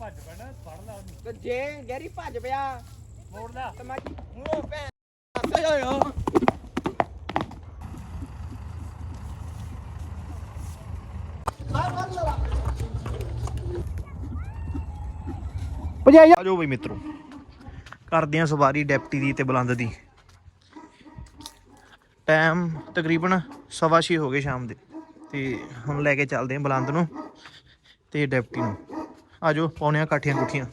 ਭੱਜ ਪੈਣਾ ਫੜ ਲਾ ਉਹਨੂੰ ਤੇ ਜੇ ਗੈਰੀ ਭੱਜ ਪਿਆ ਮੋੜ ਲਾ ਤੇ ਮੈਂ ਉਹ ਭੈਣ ਦੱਸ ਹੋਇਆ ਭਜਾਈ ਆ ਬਈ ਮਿੱਤਰੋ। ਕਰਦੇ ਆ ਸਵਾਰੀ ਡੈਪਟੀ ਦੀ ਤੇ ਬੁਲੰਦ ਦੀ। ਟਾਈਮ ਤਕਰੀਬਨ ਸਵਾ ਛੇ ਹੋ ਗਏ ਸ਼ਾਮ ਦੇ। ਤੇ ਹੁਣ ਲੈ ਕੇ ਚੱਲਦੇ ਆ ਬੁਲੰਦ ਨੂੰ ਤੇ ਡੈਪਟੀ ਨੂੰ। ਆ ਜਾਓ ਪਾਉਣੇ ਆ ਕਾਠੀਆਂ। ਦੇਵਾਂ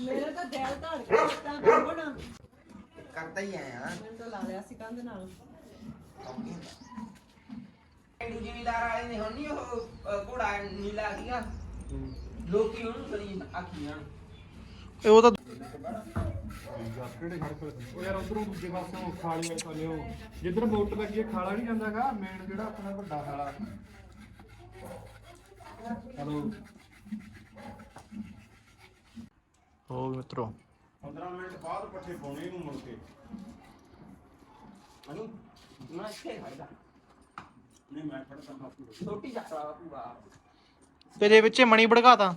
ਮੇਰਾ ਤਾਂ ਦਿਲ ਧੜ ਕੇ ਤਾਂ ਬਣਾ ਕਰਦਾ ਹੀ ਆਇਆ। ਮੈਨੂੰ ਤਾਂ ਲਾ ਲਿਆ ਸੀ ਕੰਧ ਨਾਲ। ਐਡੀ ਜ਼ਿਮੀਦਾਰ ਵਾਲੇ ਨੇ ਹੁਣ ਨਹੀਂ ਉਹ ਘੋੜਾ ਨੀਲਾ ਸੀਗਾ। ਲੋਕੀ ਉਹਨੂੰ ਕਰੀ ਆਖੀਆਂ। ਇਹ ਉਹ ਤਾਂ ਉਹ ਯਾਰ ਉਧਰੋਂ ਦੂਜੇ ਪਾਸੋਂ ਖਾਲੀਆਂ ਕੋਲੇ ਉਹ ਜਿੱਧਰ ਮੋਟਰ ਲੱਗੀ ਹੈ ਖਾਲਾ ਨਹੀਂ ਜਾਂਦਾਗਾ ਮੇਨ ਜਿਹੜਾ ਆਪਣਾ ਵੱਡਾ ਖਾਲਾ ਹਲੋ ਹੋ ਗਏ ਮਿੱਤਰੋ। 15 ਮਿੰਟ ਬਾਅਦ ਪੱਠੇ ਪਾਉਣੇ ਨੂੰ ਮੁੜ ਕੇ। ਮਨੀ ਮੈਂ ਇੱਥੇ ਖੜਦਾ ਨਹੀਂ ਮੈਂ ਫੜਦਾ ਹੱਥ ਛੋਟੀ ਜਾਤਰਾ ਪੂਰਾ ਤੇਰੇ ਵਿੱਚੇ ਮਣੀ ਭੜਕਾਤਾ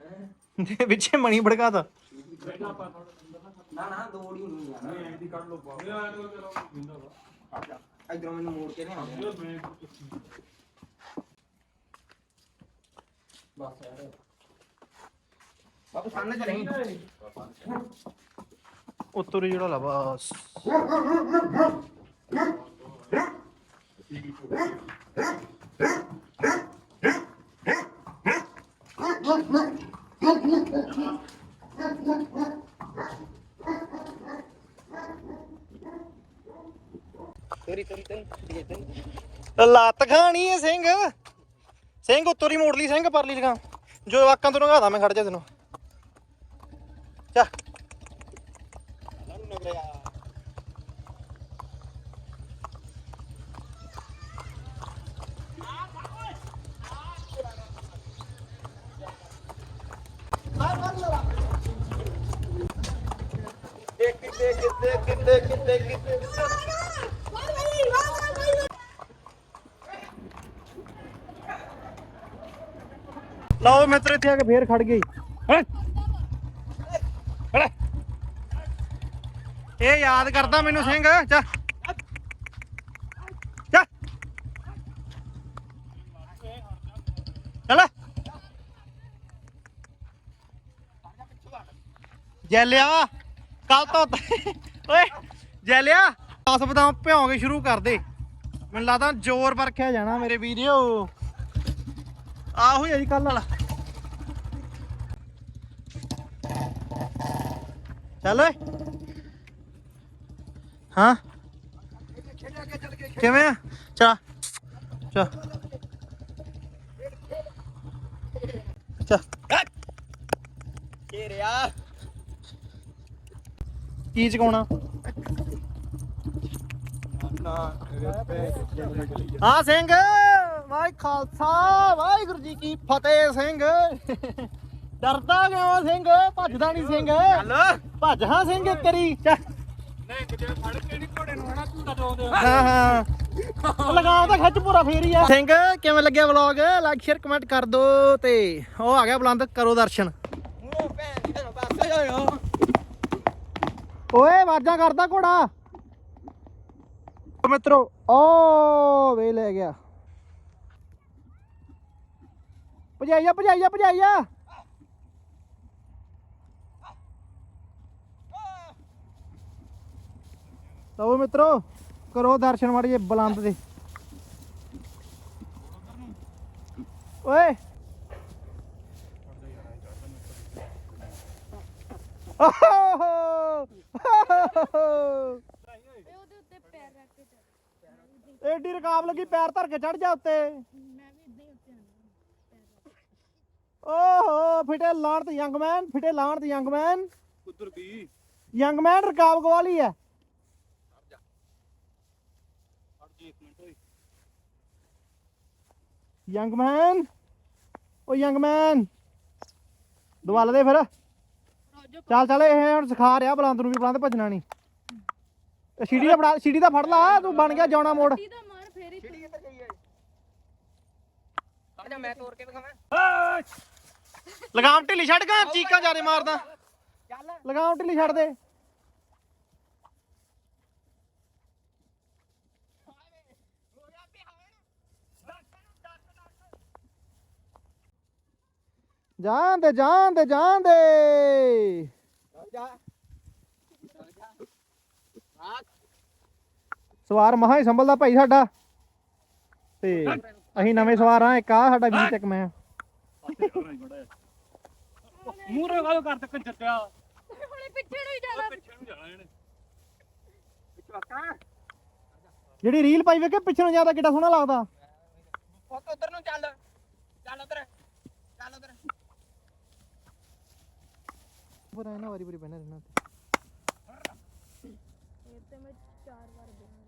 ਤੇ। ਵਿੱਚੇ ਮਣੀ ਭੜਕਾਤਾ ਨਾ ਨਾ ਦੋੜੀ ਨਹੀਂ ਯਾਰ ਨਹੀਂ ਐਂਦੀ ਕੱਢ ਲੋ ਬਾਬੇ ਇਧਰੋਂ ਮੈਨੂੰ ਮੋੜ ਕੇ ਲਿਆਉਂਦੇ ਆ। ਬਸ ਯਾਰ। ਬਾਬੂ ਸਾਹਮਣੇ ਚ ਨਹੀਂ। ਉੱਤਰ ਜਿਹੜਾ ਲਾ ਬਸ। ਲੱਤ ਖਾਣੀ ਹੈ ਸਿੰਘ। ਸਿੰਘ ਉੱਤੋਂ ਮੋੜ ਲਈ ਸਿੰਘ, ਪਰਲੀ ਲਗਾ ਜੋ ਵਾਕਾਂ ਤੋਂ ਨਗਾਦਾ ਮੈਂ ਖੜ ਜਾ ਤੈਨੂੰ। ਚਾ ਕਿੱਥੇ ਕਿੱਥੇ ਕਿੱਥੇ ਕਿੱਥੇ ਕਿੱਥੇ? ਲਓ ਮਿੱਤਰ ਇੱਥੇ ਆ ਕੇ ਫੇਰ ਖੜ ਗਈ। ਇਹ ਯਾਦ ਕਰਦਾ ਮੈਨੂੰ ਸਿੰਘ ਚਾ ਚਾ ਚੱਲ। ਜੈਲਿਆ ਕੱਲ ਤੋਂ ਓਏ ਜੈਲਿਆ 10 ਬਦਾਮ ਭਿਉਂ ਕੇ ਸ਼ੁਰੂ ਕਰ ਦੇ। ਮੈਨੂੰ ਲੱਗਦਾ ਜ਼ੋਰ ਵਰਖਿਆ ਜਾਣਾ ਮੇਰੇ ਵੀਡੀਓ ਆ ਜੀ ਕੱਲ ਵਾਲਾ ਚੱਲ ਓਏ ਹਾਂ ਕਿਵੇਂ ਆ ਚਾ ਚਾ ਚਾ ਕੇ ਰਿਆ ਕੀ ਚਕਾਉਣਾ ਹਾਂ ਸਿੰਘ ਵਾਹਿ ਖਾਲਸਾ ਵਾਹਿਗੁਰੂ ਜੀ ਕੀ ਫਤਿਹ ਸਿੰਘ। ਡਰਦਾ ਕਿਉਂ ਸਿੰਘ? ਭੱਜਦਾ ਨਹੀਂ ਸਿੰਘ। ਭੱਜ ਹਾਂ ਸਿੰਘ ਚੱਲ ਨਹੀਂ ਕਿਤੇ ਫੜ ਕੇ ਨਹੀਂ ਘੋੜੇ ਨੂੰ ਹਨਾ ਝੂਟਾ ਡਾਉਂਦੇ ਹਾਂ। ਹਾਂ ਲਗਾਉ ਤਾਂ ਖਿੱਚ ਪੂਰਾ ਫੇਰ ਹੀ ਆ। ਸਿੰਘ ਕਿਵੇਂ ਲੱਗਿਆ ਵਲੌਗ ਲਾਈਕ ਸ਼ੇਅਰ ਕਮੈਂਟ ਕਰ ਦੋ ਤੇ ਉਹ ਆ ਗਿਆ ਬੁਲੰਦ ਕਰੋ ਦਰਸ਼ਨ। ਓਏ ਆਵਾਜ਼ਾਂ ਕਰਦਾ ਘੋੜਾ। ਮਿੱਤਰੋ ਓ ਵੇ ਲੈ ਗਿਆ। ਭਜਾਈਆ ਭਜਾਈਆ ਭਜਾਈਆ। ਲਓ ਮਿੱਤਰੋ ਕਰੋ ਦਰਸ਼ਨ ਮਾੜੇ ਜੇ ਬੁਲੰਦ ਦੇ। ਓਏ। ਓਹ ਏਡੀ ਰਕਾਬ ਲੱਗੀ ਪੈਰ ਧਰ ਕੇ ਚੜ ਜਾ ਉੱਤੇ ਮੈਂ ਵੀ ਇਦਾਂ ਹੀ ਉੱਤੇ ਆਣਾ ਓਹੋ ਫਿਟੇ ਲਾਣ ਤੇ ਯੰਗਮੈਨ ਫਿਟੇ ਲਾਣ ਤੇ ਯੰਗਮੈਨ ਉਧਰ ਦੀ ਯੰਗਮੈਨ ਰਕਾਬ ਗਵਾਲੀ ਹੈ ਯੰਗਮੈਨ ਓ ਯੰਗਮੈਨ ਦਵਾਲ ਦੇ ਫਿਰ। ਚੱਲ ਚੱਲ ਇਹ ਹੁਣ ਸਿਖਾ ਰਿਹਾ ਬਲੰਦ ਨੂੰ ਵੀ ਬਲੰਦ ਭੱਜਣਾ ਨਹੀਂ। ਤੇ ਸੀੜੀ ਦਾ ਫੜਾ ਸੀੜੀ ਦਾ ਫੜ ਲਾ ਤੂੰ ਬਣ ਗਿਆ ਜਾਣਾ ਮੋੜ। ਦਾ ਮਾਰ ਫੇਰ ਹੀ ਖੜ ਜਾ ਮੈਂ ਤੋੜ ਕੇ ਦਿਖਾਵਾਂ ਲਗਾਮ ਢਿੱਲੀ ਛੱਡ ਗਾ ਚੀਕਾਂ ਜਾਰੇ ਮਾਰਦਾ। ਚੱਲ ਲਗਾਮ ਢਿੱਲੀ ਛੱਡ ਦੇ। ਜਾਣ ਦੇ ਜਾਣ ਦੇ ਜਾਣ ਦੇ। ਸਵਾਰ ਮਹਾ ਹੀ ਸੰਭਲਦਾ ਭਾਈ ਸਾਡਾ। ਤੇ ਅਸੀਂ ਨਵੇਂ ਸਵਾਰ ਆ ਇੱਕ ਆ ਸਾਡਾ ਵੀਰ ਚੱਕ ਮੈਂ। ਮੂਹਰੇ ਗੱਲ ਕਰ ਤੇ ਕੰਜਰ ਪਿਆ। ਹੁਣੇ ਪਿੱਛੇ ਨੂੰ ਹੀ ਜਾਣਾ। ਪਿੱਛੇ ਨੂੰ ਜਾਣਾ ਇਹਨੇ। ਜਿਹੜੀ ਰੀਲ ਪਾਈ ਵੇਖੇ ਪਿੱਛੇ ਨੂੰ ਜ਼ਿਆਦਾ ਕਿੱਡਾ ਸੋਹਣਾ ਲੱਗਦਾ। ਉਹ ਉਧਰ ਨੂੰ ਚੱਲ। ਚੱਲ ਉਧਰ। ਚੱਲ ਉਧਰ। ਪਰ ਇਹਨਾਂ ਵਾਰੀ ਵਾਰੀ ਪੈਣਾ ਰਹਿਣਾ ਇਹ ਤੇ ਮੈਂ ਚਾਰ ਵਾਰ ਬੋਲਾਂ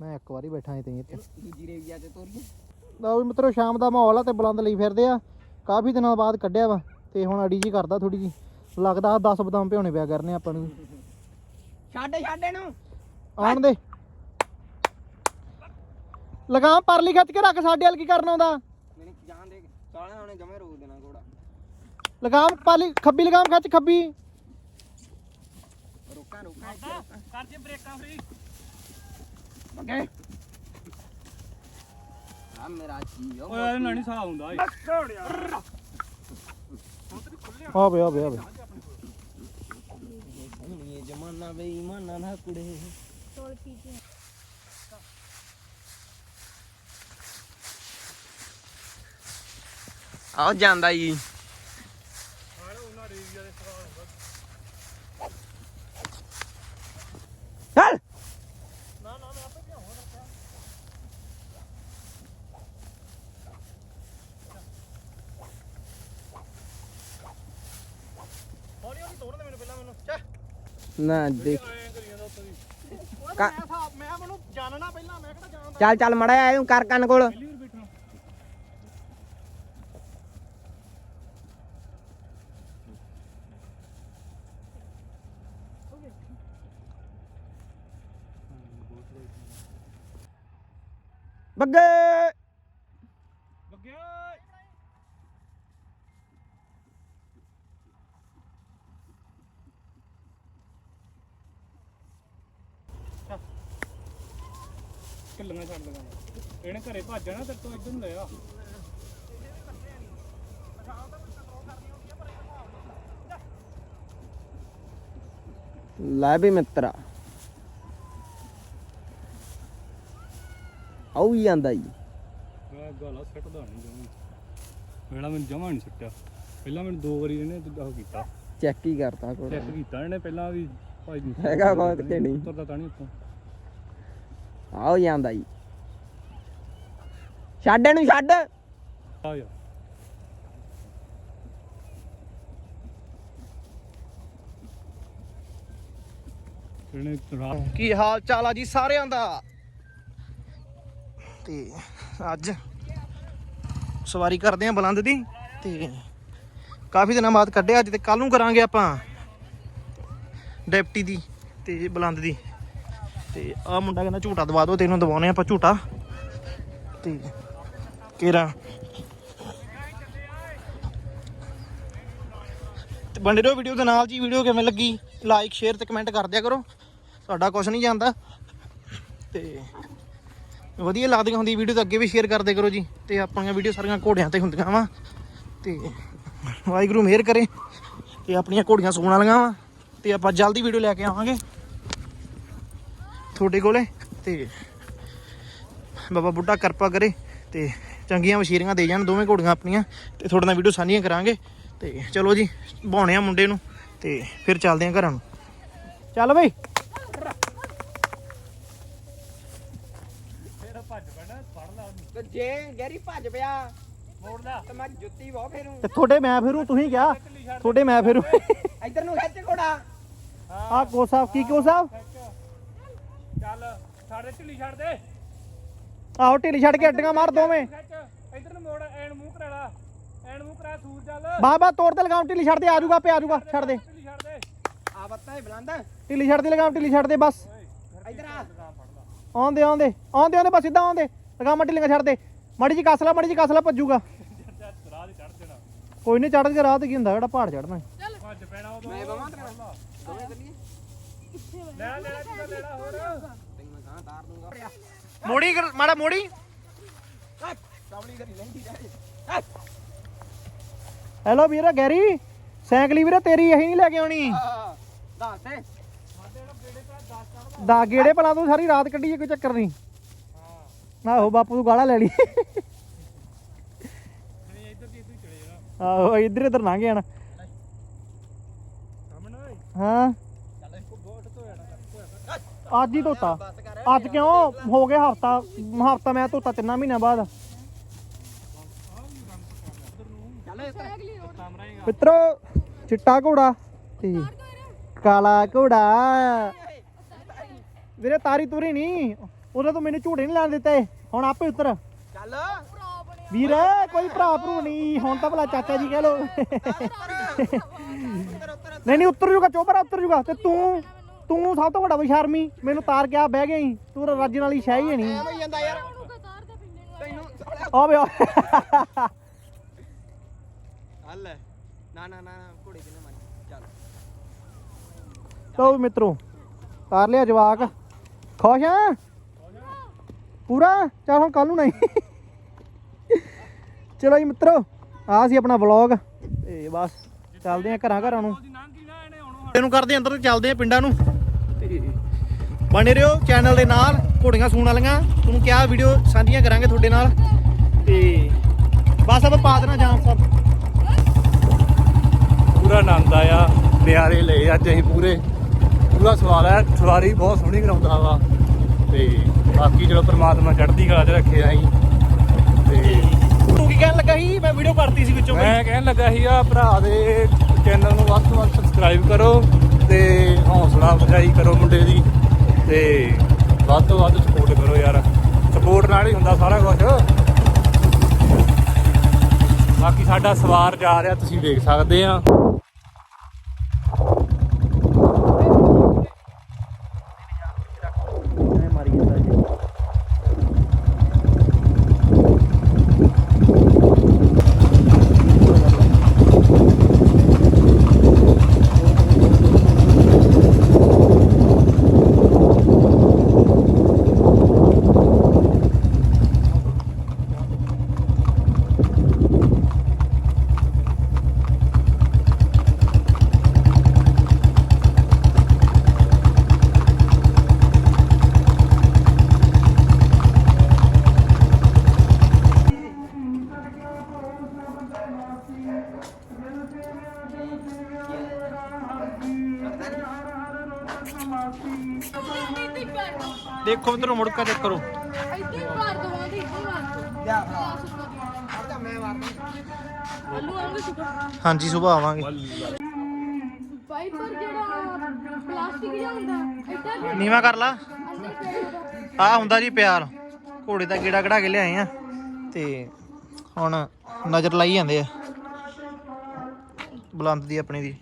ਮੈਂ ਇੱਕ ਵਾਰੀ ਬੈਠਾ ਇੱਥੇ ਦੂਜੀ ਰੇਵੀਆ ਤੇ ਤੋਰ ਲਈ ਲਓ ਵੀ ਮਿੱਤਰੋ ਸ਼ਾਮ ਦਾ ਮਾਹੌਲ ਆ ਤੇ ਬੁਲੰਦ ਲਈ ਫਿਰਦੇ ਆ। ਕਾਫੀ ਦਿਨਾਂ ਬਾਅਦ ਕੱਢਿਆ ਵਾ ਤੇ ਹੁਣ ਅੜੀ ਜੀ ਕਰਦਾ ਥੋੜੀ ਜੀ ਲੱਗਦਾ 10 ਬਦਾਮ ਭਿਉਣੇ ਪਿਆ ਕਰਨੇ ਆਪਾਂ ਨੂੰ। ਛੱਡ ਛੱਡ ਇਹਨੂੰ। ਆਣ ਦੇ। ਲਗਾਮ ਪਰਲੀ ਖਿੱਚ ਕੇ ਰੱਖ ਸਾਡੇ ਵੱਲ ਕੀ ਕਰਨ ਆਉਂਦਾ? ਮੈਨੂੰ ਜਾਣ ਦੇ। ਸਾਲਿਆਂ ਉਹਨੇ ਜਮੇ ਰੋਕ ਦੇਣਾ ਘੋੜਾ। ਲਗਾਮ ਪਾਲੀ ਖੱਬੀ ਲਗਾਮ ਖਿੱਚ ਖੱਬੀ। ਰੋਕਾਂ ਰੋਕਾਂ ਇੱਥੇ। ਰੋਕਾਂ। ਕਰ ਜੇ ਬ੍ਰੇਕਾਂ ਫਰੀ। ਅੱਗੇ। ਆ ਮੇਰਾ ਜੀ ਉਹ ਓਏ ਇਹਨੂੰ ਨਹੀਂ ਸਾਹ ਹੁੰਦਾ ਆ ਬੇ ਆ ਬੇ ਆ ਬੇ ਹੁਣ ਇਹ ਜ਼ਮਾਨਾ ਬੇਈਮਾਨਾ ਨਾ ਕੁੜੇ। ਤੋਲ ਜਾਂਦਾ ਜੀ। ਨਾ ਦੇਖ। ਕਾ- ਮੈਂ ਮੈਨੂੰ ਜਾਣਨਾ ਪਹਿਲਾਂ ਮੈਂ ਕਿਹੜਾ ਜਾਣਦਾ ਚੱਲ ਚੱਲ ਮੜਾ ਆ ਕਰ ਕੰਨ ਕੋਲ। ਬੱਗੇ ਬੱਗਿਆ ਕਿੱਲੀਆਂ ਛੱਡ ਲਗਾ ਇਹਨੇ ਘਰੇ ਭੱਜ ਜਾਣਾ ਤੇ ਤੂੰ ਇੱਧਰ ਨੂੰ ਲੈ ਆ। ਲੈ ਵੀ ਮਿੱਤਰਾ। ਆਉ ਹੀ ਜਾਂਦਾ ਜੀ। ਮੈਂ ਗਾਲਾ ਸੱਟਦਾ ਨਹੀਂ ਜਮਾਂ। ਪਹਿਲਾਂ ਮੈਨੂੰ ਜਮਾ ਨਹੀਂ ਸੁੱਟਿਆ। ਪਹਿਲਾਂ ਮੈਨੂੰ ਦੋ ਵਾਰੀ ਇਹਨੇ ਉਹ ਕੀਤਾ। ਚੈੱਕ ਹੀ ਕਰਤਾ ਕੋਲ। ਚੈੱਕ ਕੀਤਾ ਇਹਨੇ ਪਹਿਲਾਂ ਵੀ ਭਾਈ ਜੀ ਹੈਗਾ ਬਹੁਤ ਕਿ ਨਹੀਂ? ਤੁਰਦਾ ਤਾਂ ਨਹੀਂ ਉੱਤੋਂ। ਆਉ ਜਾਂਦਾ ਜੀ। ਛੱਡ ਇਹਨੂੰ ਛੱਡ। ਆ ਯਾਰ ਇਹਨੇ ਰਾਤ ਕੀ ਹਾਲ ਚਾਲ ਆ ਜੀ ਸਾਰਿਆਂ ਦਾ? ਤੇ ਅੱਜ ਸਵਾਰੀ ਕਰਦੇ ਆ ਬੁਲੰਦ ਦੀ ਤੇ ਕਾਫੀ ਦਿਨਾਂ ਬਾਅਦ ਕੱਢਿਆ ਅੱਜ ਤੇ ਕੱਲ ਨੂੰ ਕਰਾਂਗੇ ਆਪਾਂ ਡੈਪਟੀ ਦੀ ਤੇ ਬੁਲੰਦ ਦੀ। ਤੇ ਆ ਮੁੰਡਾ ਕਹਿੰਦਾ ਝੂਟਾ ਦਵਾ ਦਿਓ ਤੈਨੂੰ ਦਵਾਉਨੇ ਆਪਾਂ ਝੂਟਾ। ਤੇ ਕੇਰਾ। ਤੇ ਬਣੇ ਰਹੋ ਵੀਡੀਓ ਦੇ ਨਾਲ ਜੀ ਵੀਡੀਓ ਕਿਵੇਂ ਲੱਗੀ? ਲਾਈਕ ਸ਼ੇਅਰ ਤੇ ਕਮੈਂਟ ਕਰ ਦਿਆ ਕਰੋ। ਤੁਹਾਡਾ ਕੁਝ ਨਹੀਂ ਜਾਂਦਾ। ਤੇ ਵਧੀਆ ਲੱਗਦੀ ਹੁੰਦੀ ਵੀਡੀਓ ਤਾਂ ਅੱਗੇ ਵੀ ਸ਼ੇਅਰ ਕਰਦੇ ਕਰੋ ਜੀ। ਤੇ ਆਪਣੀਆਂ ਵੀਡੀਓ ਸਾਰੀਆਂ ਘੋੜਿਆਂ ਤੇ ਹੁੰਦੀਆਂ ਵਾ। ਤੇ ਵਾਹਿਗੁਰੂ ਮਿਹਰ ਕਰੇ। ਤੇ ਆਪਣੀਆਂ ਘੋੜੀਆਂ ਸੂਣ ਵਾਲੀਆਂ ਵਾ। ਤੇ ਆਪਾਂ ਜਲਦੀ ਵੀਡੀਓ ਲੈ ਕੇ ਆਵਾਂਗੇ। ਤੁਹਾਡੇ ਕੋਲੇ। ਤੇ ਬਾਬਾ ਬੁੱਢਾ ਕਿਰਪਾ ਕਰੇ। ਤੇ ਚੰਗੀਆਂ ਵਸ਼ੀਰੀਆਂ ਦੇ ਜਾਣ ਦੋਵੇਂ ਘੋੜੀਆਂ ਆਪਣੀਆਂ ਤੇ ਤੁਹਾਡੇ ਨਾਲ ਵੀਡੀਓ ਸਾਂਝੀਆਂ ਕਰਾਂਗੇ। ਤੇ ਚਲੋ ਜੀ ਬਾਉਣੇ ਆ ਮੁੰਡੇ ਨੂੰ ਤੇ ਫਿਰ ਚੱਲਦੇ ਆ ਘਰਾਂ ਨੂੰ। ਚੱਲ ਬਈ। ਤੇ ਜੇ ਗੈਰੀ ਭੱਜ ਪਿਆ ਮੋੜ ਲੈ। ਤੇ ਮੈਂ ਜੁੱਤੀ ਬਹੁ ਫੇਰੂ। ਤੇ ਤੁਹਾਡੇ ਮੈਂ ਫਿਰੂ ਤੁਸੀਂ ਕਿਹਾ ਤੁਹਾਡੇ ਮੈਂ ਫਿਰੂ। ਇੱਧਰ ਨੂੰ ਖਿੱਚ ਘੋੜਾ। ਆ ਕੋ ਸਾਹਿਬ ਕੀ ਕੋ ਸਾਹਿਬ? ਚੱਲ ਸਾਡੇ ਢਿੱਲੀ ਛੱਡ ਦੇ। ਆਹੋ ਢਿੱਲੀ ਛੱਡ ਕੇ ਅੱਡੀਆਂ ਮਾਰ ਦੋਵੇਂ। ਖਿੱਚ ਇੱਧਰ ਨੂੰ ਮੋੜ ਐਨ ਮੂੰਹ ਕਰਾ ਲਾ। ਐਨ ਮੂੰਹ ਕਰਾ ਸੂਰ ਚੱਲ ਬਾਬਾ ਤੋੜ ਤੇ ਲਗਾਮ ਢਿੱਲੀ ਛੱਡ ਦੇ ਆ ਜਾਊਗਾ ਆਪੇ ਆ ਜਾਊਗਾ ਛੱਡ ਦੇ। ਢਿੱਲੀ ਛੱਡ ਦੇ। ਆ ਬੱਤਾ ਹੀ ਬੁਲੰਦ। ਢਿੱਲੀ ਛੱਡ ਦੇ ਲਗਾਮ ਢਿੱਲੀ ਛੱਡ ਦੇ ਬਸ। ਇੱਧਰ ਆ। ਆਉਂਦੇ ਆਉਂਦੇ ਆਉਂਦੇ ਆਉਂਦੇ ਬਸ ਸਿੱਧਾ ਆਉਂਦੇ। ਲਗਾਮਾਂ ਢਿੱਲੀਆਂ ਛੱਡ ਦੇ। ਮਾੜੀ ਜੀ ਕਸਲਾ ਮਾੜੀ ਜੀ ਕਸਲਾ ਭੱਜੂਗਾ। ਕੋਈ ਨਹੀਂ ਚੜ੍ਹ ਕੇ ਰਾਹ ਤੇ ਕੀ ਹੁੰਦਾ ਜਿਹੜਾ ਪਹਾੜ ਚੜਨਾ ਭੱਜ ਪੈਣਾ ਉਦੋਂ। ਮੈਂ ਬਵਾਂ ਤੇਰੇ ਦੋਵੇਂ ਚੱਲੀਏ। ਲੈਣਾ ਲੈਣਾ ਕਿੱਦਾਂ ਲੈਣਾ ਹੋਰ। ਤੈਨੂੰ ਮੈਂ ਕਹਾਂ ਤਾਰ ਦੂੰਗਾ। ਮੋੜੀ ਮਾੜਾ ਮੋੜੀ। ਕਰੀ ਜਾ ਹੈਲੋ ਵੀਰ ਗੈਰੀ ਸਾਈਕਲੀ ਵੀਰੇ ਤੇਰੀ ਇਹੀ ਨਹੀਂ ਲੈ ਕੇ ਆਉਣੀ। ਦੱਸ ਤੇ ਦਾ ਗੇੜੇ ਭਲਾ ਤੂੰ ਸਾਰੀ ਰਾਤ ਕੱਢੀ ਕੋਈ ਚੱਕਰ ਨਹੀਂ। ਆਹੋ ਬਾਪੂ ਤੂੰ ਗਾਲਾਂ ਲੈ ਲਈ। ਆਹੋ ਇੱਧਰ ਇੱਧਰ ਲੰਘ ਜਾਣਾ। ਹਾਂ। ਅੱਜ ਹੀ ਧੋਤਾ। ਅੱਜ ਕਿਉਂ? ਹੋ ਗਿਆ ਹਫਤਾ। ਹਫਤਾ ਮੈਂ ਧੋਤਾ ਤਿੰਨਾਂ ਮਹੀਨਿਆਂ ਬਾਅਦ ਸਾਈਕਲੀ ਰੋਡ ਮਿੱਤਰੋ ਚਿੱਟਾ ਘੋੜਾ ਤੇ ਕਾਲਾ ਘੋੜਾ। ਵੀਰੇ ਤਾਰੀ ਤੂਰੀ ਨਹੀਂ। ਉਹਦੇ ਤੋਂ ਮੈਨੂੰ ਝੂੜੇ ਨਹੀਂ ਲੈਣ ਦਿੱਤੇ। ਹੁਣ ਆਪੇ ਉਤਰ। ਚੱਲ। ਵੀਰ ਕੋਈ ਭਰਾ ਭਰੂ ਨਹੀਂ। ਹੁਣ ਤਾਂ ਭਲਾ ਚਾਚਾ ਜੀ ਕਹਿ ਲੋ ਨਹੀਂ ਨਹੀਂ ਉਤਰ ਜੂਗਾ ਚੋਬਰਾ ਉਤਰ ਜੂਗਾ। ਤੇ ਤੂੰ ਤੂੰ ਸਭ ਤੋਂ ਵੱਡਾ ਬਸ਼ਰਮੀ। ਮੈਨੂੰ ਤਾਰ ਕੇ ਆ ਬਹਿ ਗਿਆ ਤੂੰ ਰੱਜ ਵਾਲੀ ਸ਼ਾਹੀ ਹੈ ਨਹੀਂ ਐਵੇਂ ਹੀ ਜਾਂਦਾ ਯਾਰ। ਉਹਨੂੰ ਤੈਨੂੰ ਵੇ ਹੱਲ ਨਾ ਨਾ ਨਾ ਘੋੜੇ ਕਿਨੇ ਮੰਨ ਚੱਲ। ਤੋ ਮਿੱਤਰੋ, ਤਾਰ ਲਿਆ ਜਵਾਕ। ਖੁਸ਼ ਆ? ਪੂਰਾ? ਚੱਲ ਹੁਣ ਕੱਲ ਨੂੰ ਨਹੀਂ। ਚਲੋ ਜੀ ਮਿੱਤਰੋ, ਆ ਸੀ ਆਪਣਾ ਵਲੌਗ ਤੇ ਬਸ, ਚੱਲਦੇ ਆ ਘਰਾਂ ਘਰਾਂ ਨੂੰ। ਇਹਨੂੰ ਕਰਦੇ ਅੰਦਰ ਚੱਲਦੇ ਆ ਪਿੰਡਾਂ ਨੂੰ। ਤੇ ਬਣੇ ਰਹੋ ਚੈਨਲ ਦੇ ਨਾਲ, ਘੋੜੀਆਂ ਸੂਣ ਵਾਲੀਆਂ। ਤੁਹਾਨੂੰ ਕਿਹਾ ਵੀਡੀਓ ਸਾਂਝੀਆਂ ਕਰਾਂਗੇ ਤੁਹਾਡੇ ਨਾਲ। ਤੇ ਬਸ ਆਪਾਂ ਪਾ ਦੇਣਾ ਜਾਮ ਸਭ। ਪੂਰਾ ਆਨੰਦ ਆਇਆ। ਨਿਆਰੇ ਲਏ ਅੱਜ ਅਸੀਂ ਪੂਰੇ। ਪੂਰਾ ਸਵਾਲ ਹੈ ਸਵਾਰੀ ਬਹੁਤ ਸੋਹਣੀ ਕਰਾਉਂਦਾ ਵਾ। ਤੇ ਬਾਕੀ ਚਲੋ ਪ੍ਰਮਾਤਮਾ ਚੜ੍ਹਦੀ ਕਲਾ 'ਚ ਰੱਖੇ ਅਸੀਂ। ਤੇ ਤੂੰ ਕੀ ਕਹਿਣ ਲੱਗਾ ਸੀ? ਮੈਂ ਵੀਡੀਓ ਕਰਤੀ ਸੀ ਵਿੱਚੋਂ ਮੈਂ ਕਹਿਣ ਲੱਗਾ ਸੀ ਆ ਭਰਾ ਦੇ ਚੈਨਲ ਨੂੰ ਵੱਧ ਤੋਂ ਵੱਧ ਸਬਸਕ੍ਰਾਈਬ ਕਰੋ ਤੇ ਹੌਸਲਾ ਅਫਜ਼ਾਈ ਕਰੋ ਮੁੰਡੇ ਦੀ ਤੇ ਵੱਧ ਤੋਂ ਵੱਧ ਸਪੋਰਟ ਕਰੋ ਯਾਰ। ਸਪੋਰਟ ਨਾਲ ਹੀ ਹੁੰਦਾ ਸਾਰਾ ਕੁਝ ਬਾਕੀ ਸਾਡਾ ਸਵਾਰ ਜਾ ਰਿਹਾ ਤੁਸੀਂ ਦੇਖ ਸਕਦੇ ਆ। ਦੇਖੋ ਮਿੱਤਰੋ ਮੁੜਕਾ ਚੈੱਕ ਕਰੋ ਹੀ ਦੋ ਦੋ ਲਿਆ ਆ ਮੈਂ ਮਾਰਦਾ ਹਾਂਜੀ ਸੁਬਾਹ ਆਵਾਂਗੇ। ਵਾਈਪਰ ਜਿਹੜਾ ਪਲਾਸਟਿਕ ਜਿਹਾ ਹੁੰਦਾ ਇੱਦਾਂ ਨੀਵਾ ਕਰ ਲਾ। ਆ ਹੁੰਦਾ ਜੀ ਪਿਆਰ। ਘੋੜੇ ਦਾ ਗੇੜਾ ਕਢਾ ਕੇ ਲਿਆਏ ਆ। ਤੇ ਹੁਣ ਨਜ਼ਰ ਲਾਈ ਜਾਂਦੇ ਆ। ਬੁਲੰਦ ਦੀ ਆਪਣੀ ਦੀ।